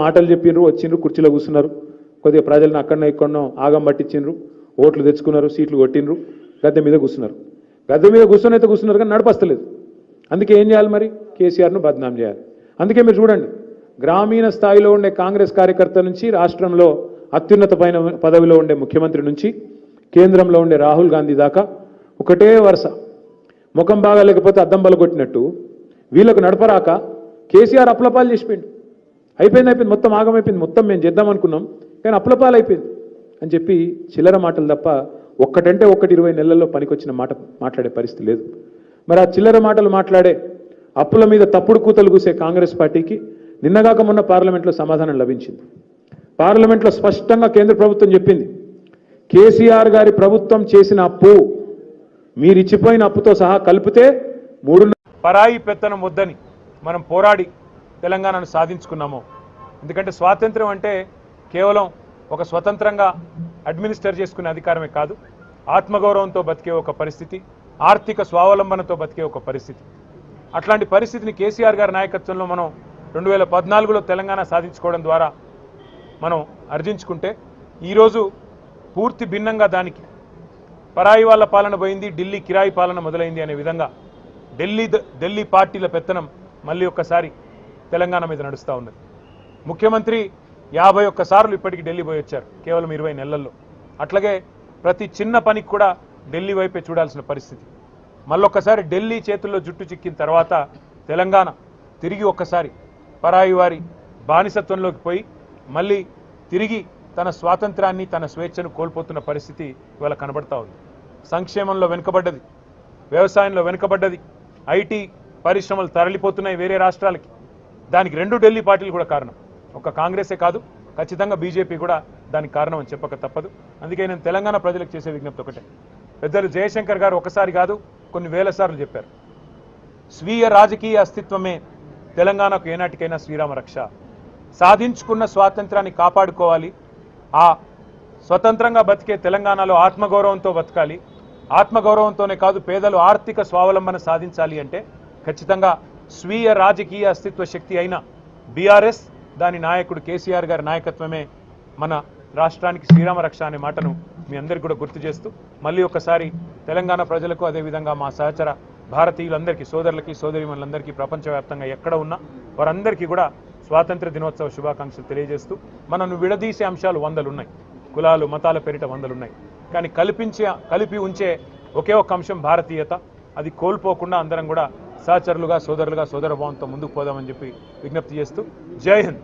మాటలు చెప్పిండ్రు వచ్చిండ్రు కుర్చీలో కూర్చున్నారు. కొద్దిగా ప్రజలను అక్కడనో ఇక్కడనో ఆగం పట్టించిండ్రు ఓట్లు తెచ్చుకున్నారు సీట్లు కొట్టిండ్రు గద్దె మీద కూర్చున్నారు. గద్దె మీద కూర్చొని అయితే కూర్చున్నారు కానీ నడపస్తలేదు. అందుకే ఏం చేయాలి మరి? కేసీఆర్ను బద్నాం చేయాలి. అందుకే మీరు చూడండి గ్రామీణ స్థాయిలో ఉండే కాంగ్రెస్ కార్యకర్త నుంచి రాష్ట్రంలో అత్యున్నత పైన పదవిలో ఉండే ముఖ్యమంత్రి నుంచి కేంద్రంలో ఉండే రాహుల్ గాంధీ దాకా ఒకటే వరుస. ముఖం బాగా లేకపోతే అద్దం బలగొట్టినట్టు వీళ్ళకు నడపరాక కేసీఆర్ అప్లపాలు చేసిపోయింది అయిపోయింది అయిపోయింది మొత్తం ఆగమైపోయింది మొత్తం మేము చేద్దాం అనుకున్నాం కానీ అప్లపాలు అయిపోయింది అని చెప్పి చిల్లర మాటలు తప్ప ఒక్కటంటే ఒక్కటి ఇరవై నెలల్లో పనికొచ్చిన మాట మాట్లాడే పరిస్థితి లేదు. మరి ఆ చిల్లర మాటలు మాట్లాడే అప్పుల మీద తప్పుడు కూతలు కూసే కాంగ్రెస్ పార్టీకి నిన్నగాక మొన్న పార్లమెంట్లో సమాధానం లభించింది. పార్లమెంట్లో స్పష్టంగా కేంద్ర ప్రభుత్వం చెప్పింది కేసీఆర్ గారి ప్రభుత్వం చేసిన అప్పు మీరిచ్చిపోయిన అప్పుతో సహా కలిపితే మూడు పరాయి పెత్తనం వద్దని మనం పోరాడి తెలంగాణను సాధించుకున్నాము. ఎందుకంటే స్వాతంత్రం అంటే కేవలం ఒక స్వతంత్రంగా అడ్మినిస్టర్ చేసుకునే అధికారమే కాదు ఆత్మగౌరవంతో బతికే ఒక పరిస్థితి ఆర్థిక స్వావలంబనతో బతికే ఒక పరిస్థితి. అట్లాంటి పరిస్థితిని కేసీఆర్ గారి నాయకత్వంలో మనం రెండు వేల పద్నాలుగులో తెలంగాణ సాధించుకోవడం ద్వారా మనం అర్జించుకుంటే ఈరోజు పూర్తి భిన్నంగా దానికి పరాయి వాళ్ళ పాలన పోయింది ఢిల్లీ కిరాయి పాలన మొదలైంది అనే విధంగా ఢిల్లీ ద- ఢిల్లీ పార్టీల పెత్తనం మళ్ళీ ఒక్కసారి తెలంగాణ మీద నడుస్తూ ఉన్నది. ముఖ్యమంత్రి యాభై ఒక్కసార్లు ఇప్పటికి ఢిల్లీ పోయి వచ్చారు కేవలం ఇరవై నెలల్లో. అట్లాగే ప్రతి చిన్న పనికి కూడా ఢిల్లీ వైపే చూడాల్సిన పరిస్థితి. మళ్ళొక్కసారి ఢిల్లీ చేతుల్లో జుట్టు చిక్కిన తర్వాత తెలంగాణ తిరిగి ఒక్కసారి పరాయి వారి బానిసత్వంలోకి పోయి మళ్ళీ తిరిగి తన స్వాతంత్రాన్ని తన స్వేచ్ఛను కోల్పోతున్న పరిస్థితి ఇవాళ కనబడతా ఉంది. సంక్షేమంలో వెనుకబడ్డది వ్యవసాయంలో వెనుకబడ్డది ఐటీ పరిశ్రమలు తరలిపోతున్నాయి వేరే రాష్ట్రాలకి. దానికి రెండు ఢిల్లీ పార్టీలు కూడా కారణం. ఒక కాంగ్రెసే కాదు ఖచ్చితంగా బీజేపీ కూడా దానికి కారణం అని చెప్పక తప్పదు. అందుకే నేను తెలంగాణ ప్రజలకు చేసే విజ్ఞప్తి ఒకటే. పెద్దలు జయశంకర్ గారు ఒకసారి కాదు కొన్ని వేల సార్లు చెప్పారు. స్వీయ రాజకీయ అస్తిత్వమే తెలంగాణకు ఏనాటికైనా శ్రీరామ రక్ష. సాధించుకున్న స్వాతంత్రాన్ని కాపాడుకోవాలి. ఆ స్వతంత్రంగా బతికే తెలంగాణలో ఆత్మగౌరవంతో బతకాలి. ఆత్మగౌరవంతోనే కాదు పేదలు ఆర్థిక స్వావలంబన సాధించాలి అంటే ఖచ్చితంగా స్వీయ రాజకీయ అస్తిత్వ శక్తి అయిన బీఆర్ఎస్ దాని నాయకుడు కేసీఆర్ గారి నాయకత్వమే మన రాష్ట్రానికి శ్రీరామ రక్ష అనే మాటను మీ అందరికీ కూడా గుర్తు చేస్తూ మళ్ళీ ఒకసారి తెలంగాణ ప్రజలకు అదేవిధంగా మా సహచర భారతీయులందరికీ సోదరులకి సోదరిమణులందరికీ ప్రపంచవ్యాప్తంగా ఎక్కడ ఉన్నా వారందరికీ కూడా స్వాతంత్ర దినోత్సవ శుభాకాంక్షలు తెలియజేస్తూ మనను విడదీసే అంశాలు వందలు ఉన్నాయి కులాలు మతాల పేరిట వందలు ఉన్నాయి కానీ కల్పించే కలిపి ఉంచే ఒకే ఒక అంశం భారతీయత. అది కోల్పోకుండా అందరం కూడా సహచరులుగా సోదరులుగా సోదర భావంతో ముందుకు పోదామని చెప్పి విజ్ఞప్తి చేస్తూ జై హింద్.